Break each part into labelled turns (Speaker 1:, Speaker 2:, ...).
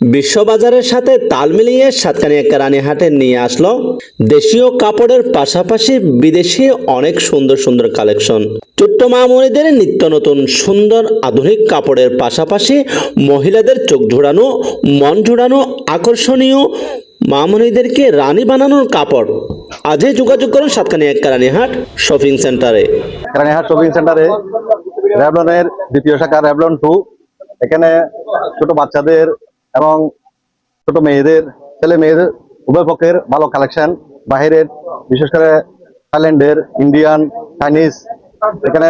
Speaker 1: বিশ্ববাজারের সাথে তাল মিলিয়ে সাতকানিয়া কেরানীহাটে নিয়ে আসলো দেশীয় কাপড়ের পাশাপাশি বিদেশি অনেক সুন্দর সুন্দর কালেকশন। ছোট্ট মামনিদের নিত্য নতুন সুন্দর আধুনিক কাপড়ের পাশাপাশি মহিলাদের চোখ জোড়ানো, মন জোড়ানো, আকর্ষণীয় মামনিদেরকে রানী বানানোর কাপড়। আজই যোগাযোগ করুন সাতকানিয়া কেরানীহাট শপিং সেন্টারে।
Speaker 2: রানীহাট শপিং সেন্টারে র্যাবলনের দ্বিতীয় শাখা র্যাবলন টু এখানে ছোট বাচ্চাদের এবং ছোট মেয়েদের ছেলে মেয়েদের উভয় পক্ষের ভালো কালেকশন বাহিরের বিশেষ করে থাইল্যান্ডের ইন্ডিয়ান চাইনিজ এখানে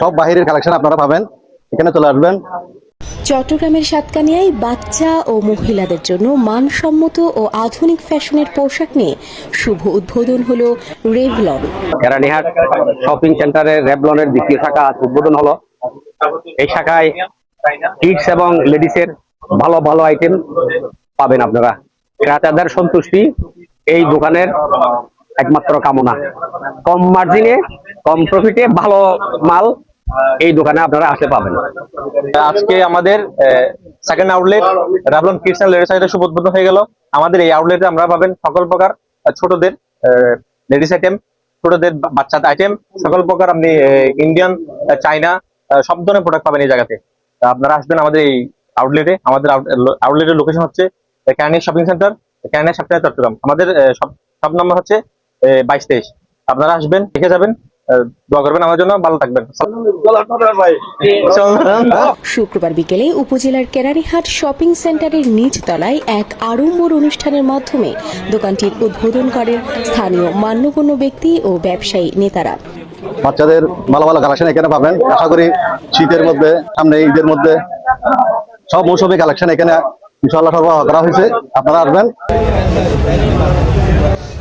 Speaker 2: সব বাহিরের কালেকশন আপনারা পাবেন। এখানে চলে আসবেন।
Speaker 3: চট্টগ্রামের সাতকানিয়ায় বাচ্চা ও মহিলাদের জন্য মানসম্মত ও আধুনিক ফ্যাশনের পোশাক নিয়ে শুভ উদ্বোধন হলো রেভলন।
Speaker 4: কেরানীহাট শপিং সেন্টারের রেভলনের দ্বিতীয় শাখা আজ উদ্বোধন হলো। এই শাখায় কিডস এবং লেডিসের ভালো ভালো আইটেম পাবেন আপনারা। ক্রেতাদের সন্তুষ্টি এই দোকানের একমাত্র কামনা। কম মার্জিনে কম প্রফিটে ভালো মাল এই দোকানে আপনারা আসতে পাবেন।
Speaker 5: আজকে আমাদের সেকেন্ড আউটলেট রাবলন এন্ড লেডিস আইটেম শুভ উদ্বোধন হয়ে গেল। আমাদের এই আউটলেটে আমরা পাবেন সকল প্রকার ছোটদের লেডিস আইটেম ছোটদের বাচ্চাদের আইটেম সকল প্রকার আপনি ইন্ডিয়ান চাইনা সব ধরনের প্রোডাক্ট পাবেন এই জায়গাতে। আপনারা আসবেন আমাদের এই আউটলেটে আমাদের আউটলেটের লোকেশন হচ্ছে ক্যানিয়া শপিং সেন্টার ক্যানিয়া সপ্তাহে চট্টগ্রাম। আমাদের সব সব নম্বর হচ্ছে বাইশ তেইশ। আপনারা আসবেন দেখে যাবেন দোয়া করবেন আমার জন্য ভালো থাকবেন।
Speaker 3: শুক্রবার বিকেলে উপজেলার কেরানীহাট শপিং সেন্টারের নিচ তলায় এক আড়ম্বর অনুষ্ঠানের মাধ্যমে দোকানটির উদ্বোধন করেন স্থানীয় মান্যগণ্য ব্যক্তি ও ব্যবসায়ী নেতারা।
Speaker 2: বাচ্চাদের ভালো ভালো কালেকশন এখানে পাবেন। আশা করি শীতের মধ্যে সামনে ঈদের মধ্যে সব মৌসুমি কালেকশন এখানে ইনশাল্লাহ সরবরাহ করা হয়েছে। আপনারা আসবেন।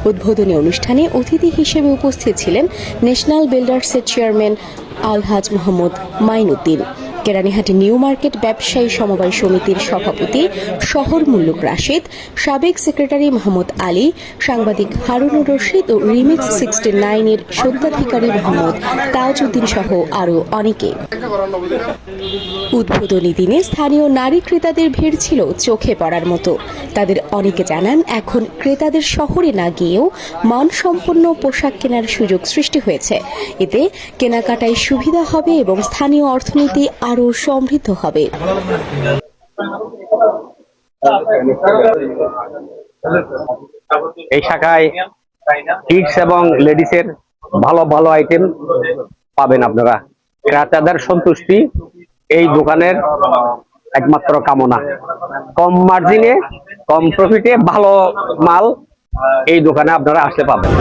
Speaker 3: উদ্বোধনী অনুষ্ঠানে অতিথি হিসেবে উপস্থিত ছিলেন national বিল্ডার্সের chairman Alhaj Mohammad Mainuddin. Keranihati new market ব্যবসায়ী সমবায় সমিতির সভাপতি শহর মুল্লুক রাশিদ, সাবেক সেক্রেটারি মোহাম্মদ আলী, সাংবাদিক হারুনুর রশিদ ও রিমিক্স সিক্সটি নাইনের সত্ত্বাধিকারী মোহাম্মদ তাজউদ্দিন সহ আরও অনেকে। উদ্বোধনী দিনে স্থানীয় নারী ক্রেতাদের ভিড় ছিল চোখে পড়ার মতো। তাদের অনেকে জানান, এখন ক্রেতাদের শহরে না গিয়েও মানসম্পন্ন পোশাক কেনার সুযোগ সৃষ্টি হয়েছে। এতে কেনাকাটায় সুবিধা হবে এবং স্থানীয় অর্থনীতি আরও সমৃদ্ধ হবে।
Speaker 4: এই শাখায় কিডস এবং লেডিসের ভালো ভালো আইটেম পাবেন আপনারা। ক্রেতাদের সন্তুষ্টি এই দোকানের একমাত্র কামনা। কম মার্জিনে কম প্রফিটে ভালো মাল এই দোকানে আপনারা আসতে পাবেন